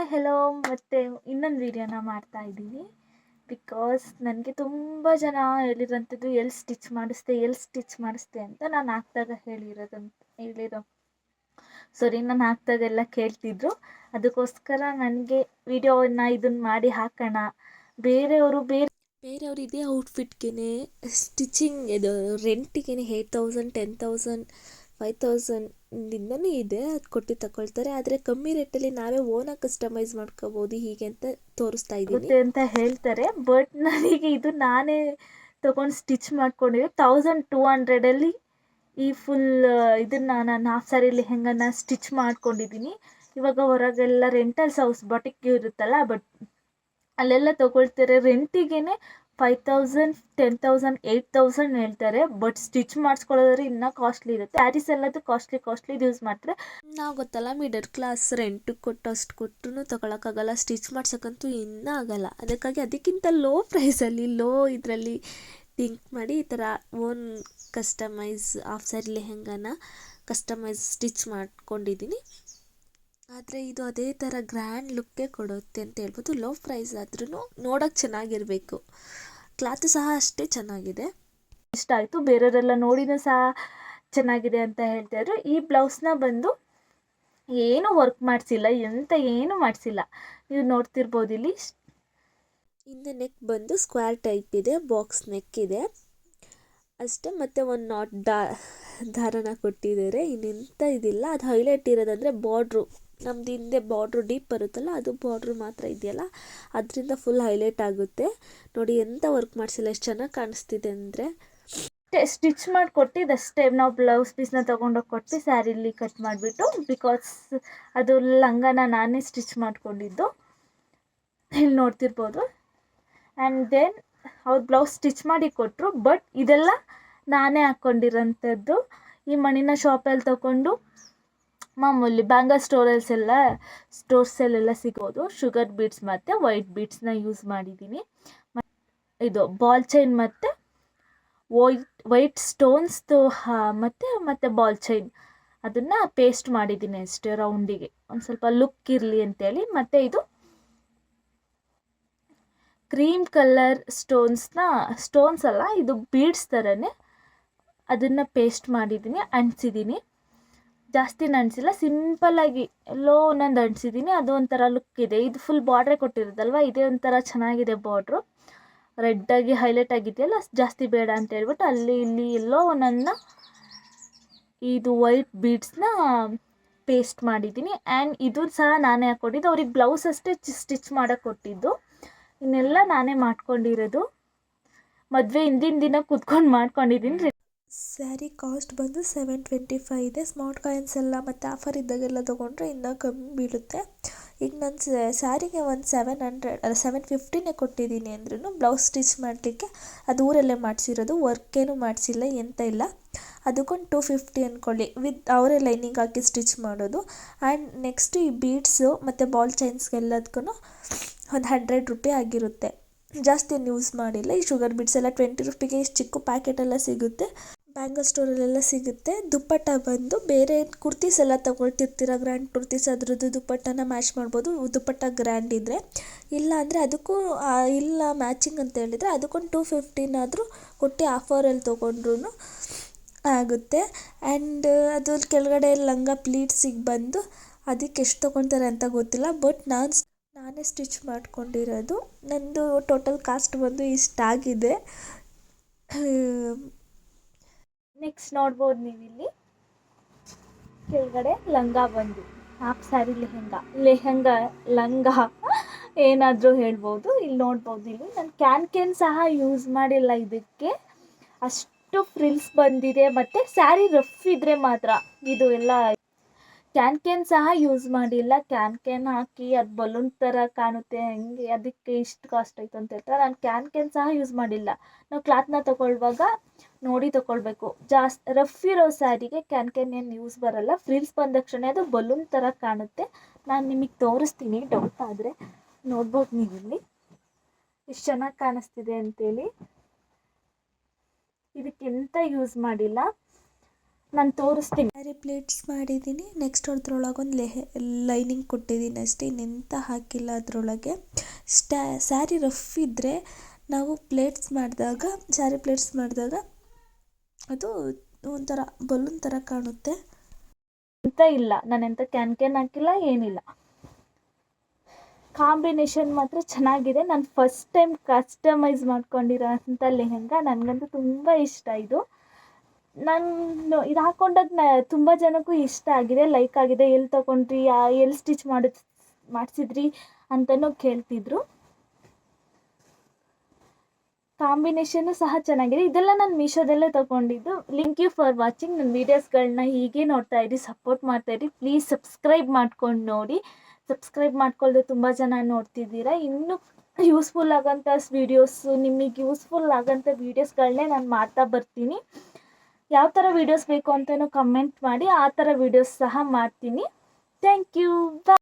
Hi hello ಮತ್ತು ಇನ್ನೊಂದು ವೀಡಿಯೋನ ಮಾಡ್ತಾ ಇದ್ದೀನಿ. ಬಿಕಾಸ್ ನನಗೆ ತುಂಬ ಜನ ಹೇಳಿರೋಂಥದ್ದು ಎಲ್ಲಿ ಸ್ಟಿಚ್ ಮಾಡಿಸ್ದೆ ಎಲ್ಲಿ ಸ್ಟಿಚ್ ಮಾಡಿಸ್ದೆ ಅಂತ ನಾನು ಹಾಕ್ದಾಗ ಹೇಳಿರೋದಂತ ಹೇಳಿರೋ ಸರಿ ನಾನು ಹಾಕ್ದಾಗೆಲ್ಲ ಕೇಳ್ತಿದ್ರು. ಅದಕ್ಕೋಸ್ಕರ ನನಗೆ ವಿಡಿಯೋನ ಇದನ್ನು ಮಾಡಿ ಹಾಕೋಣ. ಬೇರೆಯವರು ಬೇರೆ, ಬೇರೆಯವ್ರು ಇದೇ ಔಟ್ಫಿಟ್ಗೆ ಸ್ಟಿಚಿಂಗ್ ಇದು ರೆಂಟಿಗೆ eight thousand ten thousand five ತೌಸಂಡಿಂದನೂ ಇದೆ, ಅದು ಕೊಟ್ಟು ತಗೊಳ್ತಾರೆ. ಆದರೆ ಕಮ್ಮಿ ರೇಟಲ್ಲಿ ನಾವೇ ಓನಾಗಿ ಕಸ್ಟಮೈಸ್ ಮಾಡ್ಕೋಬೋದು ಹೀಗೆ ಅಂತ ತೋರಿಸ್ತಾ ಇದ್ದೀನಿ. ಅಂತ ಹೇಳ್ತಾರೆ ಬಟ್ ನನಗೆ ಇದು ನಾನೇ ತೊಗೊಂಡು ಸ್ಟಿಚ್ ಮಾಡ್ಕೊಂಡಿದ್ದೆ ತೌಸಂಡ್ ಟೂ ಹಂಡ್ರೆಡಲ್ಲಿ ಈ ಫುಲ್ ಇದನ್ನ ನಾನು ಹಾಫ್ ಸ್ಯಾರಿ ಲೆಹೆಂಗನ ಸ್ಟಿಚ್ ಮಾಡ್ಕೊಂಡಿದ್ದೀನಿ. ಇವಾಗ ಹೊರಗೆಲ್ಲ ರೆಂಟಲ್ಸ್ ಹೌಸ್ ಬಟಿಕ್ ಇರುತ್ತಲ್ಲ ಬಟ್ ಅಲ್ಲೆಲ್ಲ ತೊಗೊಳ್ತಾರೆ. ರೆಂಟಿಗೆ five thousand ten thousand eight thousand ಹೇಳ್ತಾರೆ. ಬಟ್ ಸ್ಟಿಚ್ ಮಾಡಿಸ್ಕೊಳ್ಳೋದ್ರೆ ಇನ್ನೂ ಕಾಸ್ಟ್ಲಿ ಇರುತ್ತೆ. ಸ್ಯಾರೀಸ್ ಎಲ್ಲದು ಕಾಸ್ಟ್ಲಿ ಕಾಸ್ಟ್ಲಿ ಯೂಸ್ ಮಾಡ್ತಾರೆ. ನಾವು ಗೊತ್ತಲ್ಲ ಮಿಡಲ್ ಕ್ಲಾಸ್ ರೆಂಟ್ ಕೊಟ್ಟು ಅಷ್ಟು ಕೊಟ್ಟು ತೊಗೊಳಕ್ಕಾಗಲ್ಲ. ಸ್ಟಿಚ್ ಮಾಡ್ಸೋಕ್ಕಂತೂ ಇನ್ನೂ ಆಗಲ್ಲ. ಅದಕ್ಕಾಗಿ ಅದಕ್ಕಿಂತ ಲೋ ಪ್ರೈಸಲ್ಲಿ ಲೋ ಇದರಲ್ಲಿ ಥಿಂಕ್ ಮಾಡಿ ಈ ಥರ ಓನ್ ಕಸ್ಟಮೈಸ್ ಆಫ್ ಸ್ಯಾರಿ ಲೆಹೆಂಗಾನ ಕಸ್ಟಮೈಸ್ ಸ್ಟಿಚ್ ಮಾಡ್ಕೊಂಡಿದ್ದೀನಿ ಆದರೆ ಇದು ಅದೇ ಥರ ಗ್ರ್ಯಾಂಡ್ ಲುಕ್ಕೇ ಕೊಡುತ್ತೆ ಅಂತ ಹೇಳ್ಬೋದು. ಲೋ ಪ್ರೈಸ್ ಆದ್ರೂ ನೋಡೋಕ್ಕೆ ಚೆನ್ನಾಗಿರಬೇಕು. ಕ್ಲಾತು ಸಹ ಅಷ್ಟೇ ಚೆನ್ನಾಗಿದೆ. ಇಷ್ಟ ಆಯಿತು. ಬೇರೆಯವರೆಲ್ಲ ನೋಡಿನೂ ಸಹ ಚೆನ್ನಾಗಿದೆ ಅಂತ ಹೇಳ್ತಾಯಿದ್ರು ಈ ಬ್ಲೌಸ್ನ ಬಂದು ಏನು ವರ್ಕ್ ಮಾಡಿಸಿಲ್ಲ. ಎಂತ ಏನು ಮಾಡಿಸಿಲ್ಲ. ನೀವು ನೋಡ್ತಿರ್ಬೋದು ಇಲ್ಲಿ. ಹಿಂದೆ ನೆಕ್ ಬಂದು ಸ್ಕ್ವೇರ್ ಟೈಪ್ ಇದೆ. ಬಾಕ್ಸ್ ನೆಕ್ ಇದೆ. ಅಷ್ಟೇ ಮತ್ತು ಒಂದು ನಾಟ್ ಡಾ ದಾರನ ಕೊಟ್ಟಿದ್ದಾರೆ. ಇನ್ನೆಂಥ ಇದಿಲ್ಲ. ಅದು ಹೈಲೈಟ್ ಇರೋದಂದರೆ ಬಾರ್ಡ್ರು ನಮ್ದು ಹಿಂದೆ ಬಾರ್ಡ್ರು ಡೀಪ್ ಬರುತ್ತಲ್ಲ, ಅದು ಬಾರ್ಡ್ರು ಮಾತ್ರ ಇದೆಯಲ್ಲ, ಅದರಿಂದ ಫುಲ್ ಹೈಲೈಟ್ ಆಗುತ್ತೆ. ನೋಡಿ ಎಂತ ವರ್ಕ್ ಮಾಡಿಸಿಲ್ಲ, ಎಷ್ಟು ಚೆನ್ನಾಗಿ ಕಾಣಿಸ್ತಿದೆ ಅಂದರೆ. ಸ್ಟಿಚ್ ಮಾಡಿ ಕೊಟ್ಟಿದ್ದಷ್ಟೇ, ನಾವು ಬ್ಲೌಸ್ ಪೀಸ್ನ ತೊಗೊಂಡೋಗಿ ಕೊಟ್ಟು ಸ್ಯಾರಿಲಿ ಕಟ್ ಮಾಡಿಬಿಟ್ಟು ಬಿಕಾಸ್ ಅದು ಲಂಗನ ನಾನೇ ಸ್ಟಿಚ್ ಮಾಡಿಕೊಂಡಿದ್ದು. ಇಲ್ಲಿ ನೋಡ್ತಿರ್ಬೋದು. ಆ್ಯಂಡ್ ದೆನ್ ಅವ್ರು ಬ್ಲೌಸ್ ಸ್ಟಿಚ್ ಮಾಡಿ ಕೊಟ್ಟರು ಬಟ್ ಇದೆಲ್ಲ ನಾನೇ ಹಾಕ್ಕೊಂಡಿರೋಂಥದ್ದು ಈ ಮಣಿನ ಶಾಪಲ್ಲಿ ತೊಗೊಂಡು ಮಾಮೂಲಿ ಬ್ಯಾಂಗಲ್ ಸ್ಟೋರಲ್ಸ್ ಎಲ್ಲ ಸ್ಟೋರ್ಸಲ್ಲೆಲ್ಲ ಸಿಗೋದು. ಶುಗರ್ ಬೀಡ್ಸ್ ಮತ್ತು ವೈಟ್ ಬೀಟ್ಸ್ನ ಯೂಸ್ ಮಾಡಿದ್ದೀನಿ ಇದು ಬಾಲ್ ಚೈನ್ ಮತ್ತು ವೈಟ್ ವೈಟ್ ಸ್ಟೋನ್ಸ್ದು ಮತ್ತು ಮತ್ತು ಬಾಲ್ ಚೈನ್ ಅದನ್ನು ಪೇಸ್ಟ್ ಮಾಡಿದ್ದೀನಿ ಅಷ್ಟೇ ರೌಂಡಿಗೆ ಒಂದು ಸ್ವಲ್ಪ ಲುಕ್ ಇರಲಿ ಅಂತೇಳಿ. ಮತ್ತು ಇದು ಕ್ರೀಮ್ ಕಲರ್ ಸ್ಟೋನ್ಸ್ನ ಸ್ಟೋನ್ಸ್ ಅಲ್ಲ, ಇದು ಬೀಡ್ಸ್ ಥರನೇ ಅದನ್ನು ಪೇಸ್ಟ್ ಮಾಡಿದ್ದೀನಿ ಅಂಟಿಸಿದ್ದೀನಿ ಜಾಸ್ತಿ ಅಂಟಿಸಿಲ್ಲ ಸಿಂಪಲ್ಲಾಗಿ ಎಲ್ಲೋ ಒಂದೊಂದು ಅಂಟಿಸಿದ್ದೀನಿ ಅದು ಒಂಥರ ಲುಕ್ ಇದೆ. ಇದು ಫುಲ್ ಬಾರ್ಡ್ರೇ ಕೊಟ್ಟಿರೋದಲ್ವ ಇದೇ ಒಂಥರ ಚೆನ್ನಾಗಿದೆ ಬಾರ್ಡ್ರು ರೆಡ್ಡಾಗಿ ಹೈಲೈಟ್ ಆಗಿದೆಯಲ್ಲ? ಜಾಸ್ತಿ ಬೇಡ ಅಂತ ಹೇಳ್ಬಿಟ್ಟು ಅಲ್ಲಿ ಇಲ್ಲಿ ಎಲ್ಲೋ ಒಂದೊಂದನ್ನ ಇದು ವೈಟ್ ಬೀಡ್ಸ್ನ ಪೇಸ್ಟ್ ಮಾಡಿದ್ದೀನಿ ಆ್ಯಂಡ್ ಇದು ಸಹ ನಾನೇ ಹಾಕ್ಕೊಂಡಿದ್ದು ಅವ್ರಿಗೆ ಬ್ಲೌಸ್ ಅಷ್ಟೇ ಸ್ಟಿಚ್ ಮಾಡೋಕೆ ಕೊಟ್ಟಿದ್ದು. ಇನ್ನೆಲ್ಲ ನಾನೇ ಮಾಡ್ಕೊಂಡಿರೋದು. ಮದುವೆ ಹಿಂದಿನ ದಿನ ಕೂತ್ಕೊಂಡು ಮಾಡ್ಕೊಂಡಿದ್ದೀನಿ. ಸ್ಯಾರಿ ಕಾಸ್ಟ್ ಬಂದು ಸೆವೆನ್ ಟ್ವೆಂಟಿ ಫೈವ್ ಇದೆ. ಸ್ಮಾರ್ಟ್ ಕಾಯಿನ್ಸ್ ಎಲ್ಲ ಮತ್ತು ಆಫರ್ ಇದ್ದಾಗೆಲ್ಲ ತೊಗೊಂಡ್ರೆ ಇನ್ನೂ ಕಮ್ಮಿ ಬೀಳುತ್ತೆ. ಈಗ ನಾನು ಸ್ಯಾರಿಗೆ ಒಂದು ಸೆವೆನ್ ಹಂಡ್ರೆಡ್, ಅಲ್ಲ ಸೆವೆನ್ ಫಿಫ್ಟಿನೇ ಕೊಟ್ಟಿದ್ದೀನಿ ಅಂದ್ರೂ ಬ್ಲೌಸ್ ಸ್ಟಿಚ್ ಮಾಡಲಿಕ್ಕೆ ಅದು ಊರಲ್ಲೇ ಮಾಡಿಸಿರೋದು ವರ್ಕೇನು ಮಾಡಿಸಿಲ್ಲ, ಎಂತ ಇಲ್ಲ. ಅದಕ್ಕೊಂದು ಟೂ ಫಿಫ್ಟಿ ಅಂದ್ಕೊಳ್ಳಿ ವಿತ್ ಅವರೇ ಲೈನಿಂಗ್ ಹಾಕಿ ಸ್ಟಿಚ್ ಮಾಡೋದು. ಆ್ಯಂಡ್ ನೆಕ್ಸ್ಟ್ ಈ ಬೀಡ್ಸು ಮತ್ತು ಬಾಲ್ ಚೈನ್ಸ್ಗೆಲ್ಲದಕ್ಕೂ ಒಂದು ಹಂಡ್ರೆಡ್ ರುಪಿ ಆಗಿರುತ್ತೆ. ಜಾಸ್ತಿ ಏನು ಯೂಸ್ ಮಾಡಿಲ್ಲ, ಈ ಶುಗರ್ ಬೀಡ್ಸ್ ಎಲ್ಲ ಟ್ವೆಂಟಿ ರುಪಿಗೆ ಇಷ್ಟು ಚಿಕ್ಕ ಪ್ಯಾಕೆಟೆಲ್ಲ ಸಿಗುತ್ತೆ. ಬ್ಯಾಂಗಲ್ ಸ್ಟೋರಲ್ಲೆಲ್ಲ ಸಿಗುತ್ತೆ. ದುಪ್ಪಟ್ಟ ಬಂದು ಬೇರೆ ಕುರ್ತೀಸ್ ಎಲ್ಲ ತೊಗೊಳ್ತಿರ್ತೀರ ಗ್ರ್ಯಾಂಡ್ ಕುರ್ತೀಸ್ ಅದರದ್ದು ದುಪ್ಪಟ್ಟನ ಮ್ಯಾಚ್ ಮಾಡ್ಬೋದು. ದುಪ್ಪಟ್ಟ ಗ್ರ್ಯಾಂಡ್ ಇದ್ದರೆ ಇಲ್ಲ ಅಂದರೆ ಅದಕ್ಕೂ ಇಲ್ಲ ಮ್ಯಾಚಿಂಗ್ ಅಂತ ಹೇಳಿದರೆ ಅದಕ್ಕೊಂದು ಟೂ ಆದರೂ ಕೊಟ್ಟು ಆಫರಲ್ಲಿ ತೊಗೊಂಡ್ರು ಆಗುತ್ತೆ. ಆ್ಯಂಡ್ ಅದು ಕೆಳಗಡೆ ಲಂಗ ಪ್ಲೀಟ್ಸಿಗೆ ಬಂದು ಅದಕ್ಕೆ ಎಷ್ಟು ತೊಗೊಳ್ತಾರೆ ಅಂತ ಗೊತ್ತಿಲ್ಲ. ಬಟ್ ನಾನು ನಾನೇ ಸ್ಟಿಚ್ ಮಾಡ್ಕೊಂಡಿರೋದು. ನಂದು ಟೋಟಲ್ ಕಾಸ್ಟ್ ಬಂದು ಇಷ್ಟಾಗಿದೆ ನೆಕ್ಸ್ಟ್ ನೋಡ್ಬೋದು ನೀವು ಇಲ್ಲಿ ಕೆಳಗಡೆ ಲಂಗ ಬಂದು. ಹಾಫ್ ಸ್ಯಾರಿ ಲೆಹೆಂಗ. ಲೆಹೆಂಗ, ಲಂಗ ಏನಾದರೂ ಹೇಳ್ಬೋದು. ಇಲ್ಲಿ ನೋಡ್ಬೋದು ಇಲ್ಲಿ. ನಾನು ಕ್ಯಾನ್ ಕ್ಯಾನ್ ಸಹ ಯೂಸ್ ಮಾಡಿಲ್ಲ ಇದಕ್ಕೆ. ಅಷ್ಟು ಫ್ರಿಲ್ಸ್ ಬಂದಿದೆ. ಮತ್ತು ಸ್ಯಾರಿ ರಫ್ ಇದ್ದರೆ ಮಾತ್ರ. ಇದು ಎಲ್ಲ ಕ್ಯಾನ್ ಕ್ಯಾನ್ ಸಹ ಯೂಸ್ ಮಾಡಿಲ್ಲ. ಕ್ಯಾನ್ ಕ್ಯಾನ್ ಹಾಕಿ ಅದು ಬಲೂನ್ ಥರ ಕಾಣುತ್ತೆ, ಹಂಗೆ ಅದಕ್ಕೆ ಇಷ್ಟು ಕಾಸ್ಟ್ ಆಯಿತು ಅಂತ ಹೇಳ್ತಾರೆ. ನಾನು ಕ್ಯಾನ್ ಕ್ಯಾನ್ ಸಹ ಯೂಸ್ ಮಾಡಿಲ್ಲ. ನಾವು ಕ್ಲಾತ್ನ ತೊಗೊಳ್ಳುವಾಗ ನೋಡಿ ತೊಗೊಳ್ಬೇಕು. ಜಾಸ್ತಿ ರಫ್ ಇರೋ ಸ್ಯಾರಿಗೆ ಕ್ಯಾನ್ ಕ್ಯಾನ್ ಏನು ಯೂಸ್ ಬರೋಲ್ಲ. ಫ್ರಿಲ್ಸ್ ಬಂದ ತಕ್ಷಣ ಅದು ಬಲೂನ್ ಥರ ಕಾಣುತ್ತೆ. ನಾನು ನಿಮಗೆ ತೋರಿಸ್ತೀನಿ ಡೌಟ್ ಆದರೆ ನೋಡ್ಬೋದು ನೀವು ಇಲ್ಲಿ. ಎಷ್ಟು ಚೆನ್ನಾಗಿ ಕಾಣಿಸ್ತಿದೆ ಅಂತೇಳಿ. ಇದಕ್ಕೆ ಎಂತ ಯೂಸ್ ಮಾಡಿಲ್ಲ. ನಾನು ತೋರಿಸ್ತೀನಿ. ಸ್ಯಾರಿ ಪ್ಲೇಟ್ಸ್ ಮಾಡಿದ್ದೀನಿ ನೆಕ್ಸ್ಟ್ ಅದ್ರೊಳಗೆ ಒಂದು ಲೆಹೆ ಲೈನಿಂಗ್ ಕೊಟ್ಟಿದ್ದೀನಿ ಅಷ್ಟೇ. ಇನ್ನೆಂತ ಹಾಕಿಲ್ಲ ಅದರೊಳಗೆ. ಸ್ಟ್ಯಾ ಸ್ಯಾರಿ ರಫ್ ಇದ್ದರೆ ನಾವು ಪ್ಲೇಟ್ಸ್ ಮಾಡಿದಾಗ ಸ್ಯಾರಿ ಪ್ಲೇಟ್ಸ್ ಮಾಡಿದಾಗ ಅದು ಒಂಥರ ಬಲೂನ್ ಥರ ಕಾಣುತ್ತೆ. ಅಂತ ಇಲ್ಲ. ನಾನು ಎಂಥ ಕ್ಯಾನ್ ಕ್ಯಾನ್ ಹಾಕಿಲ್ಲ ಏನಿಲ್ಲ. ಕಾಂಬಿನೇಷನ್ ಮಾತ್ರ ಚೆನ್ನಾಗಿದೆ. ನಾನು ಫಸ್ಟ್ ಟೈಮ್ ಕಸ್ಟಮೈಸ್ ಮಾಡ್ಕೊಂಡಿರೋ ಅಂಥ ಲೆಹೆಂಗಾ. ನನಗಂತೂ ತುಂಬ ಇಷ್ಟ ಇದು. ನಾನು ಇದು ಹಾಕೊಂಡದ್ನ ತುಂಬ ಜನಕ್ಕೂ ಇಷ್ಟ ಆಗಿದೆ ಲೈಕ್ ಆಗಿದೆ. ಎಲ್ಲಿ ತೊಗೊಂಡ್ರಿ? ಎಲ್ಲಿ ಸ್ಟಿಚ್ ಮಾಡಿಸ್ ಮಾಡಿಸಿದ್ರಿ ಅಂತಲೂ ಕೇಳ್ತಿದ್ರು. ಕಾಂಬಿನೇಷನ್ನು ಸಹ ಚೆನ್ನಾಗಿದೆ. ಇದೆಲ್ಲ ನಾನು ಮೀಶೋದಲ್ಲೇ ತೊಗೊಂಡಿದ್ದು. ಲಿಂಕ್ ಯು ಫಾರ್ ವಾಚಿಂಗ್ ನನ್ನ ವೀಡಿಯೋಸ್ಗಳನ್ನ ಹೀಗೆ ನೋಡ್ತಾ ಇರಿ ಸಪೋರ್ಟ್ ಮಾಡ್ತಾ ಇರಿ. ಪ್ಲೀಸ್ ಸಬ್ಸ್ಕ್ರೈಬ್ ಮಾಡ್ಕೊಂಡು ನೋಡಿ. ಸಬ್ಸ್ಕ್ರೈಬ್ ಮಾಡ್ಕೊಳ್ದೆ ತುಂಬ ಜನ ನೋಡ್ತಿದ್ದೀರಾ. ಇನ್ನೂ ಯೂಸ್ಫುಲ್ ಆಗೋಂಥ ವೀಡಿಯೋಸು ನಿಮಗೆ ಯೂಸ್ಫುಲ್ ಆಗೋಂಥ ವೀಡಿಯೋಸ್ಗಳನ್ನೇ ನಾನು ಮಾಡ್ತಾ ಬರ್ತೀನಿ. ಯಾವ ಥರ ವೀಡಿಯೋಸ್ ಬೇಕು ಅಂತಲೂ ಕಮೆಂಟ್ ಮಾಡಿ ಆ ಥರ ವೀಡಿಯೋಸ್ ಸಹ ಮಾಡ್ತೀನಿ. Thank you bye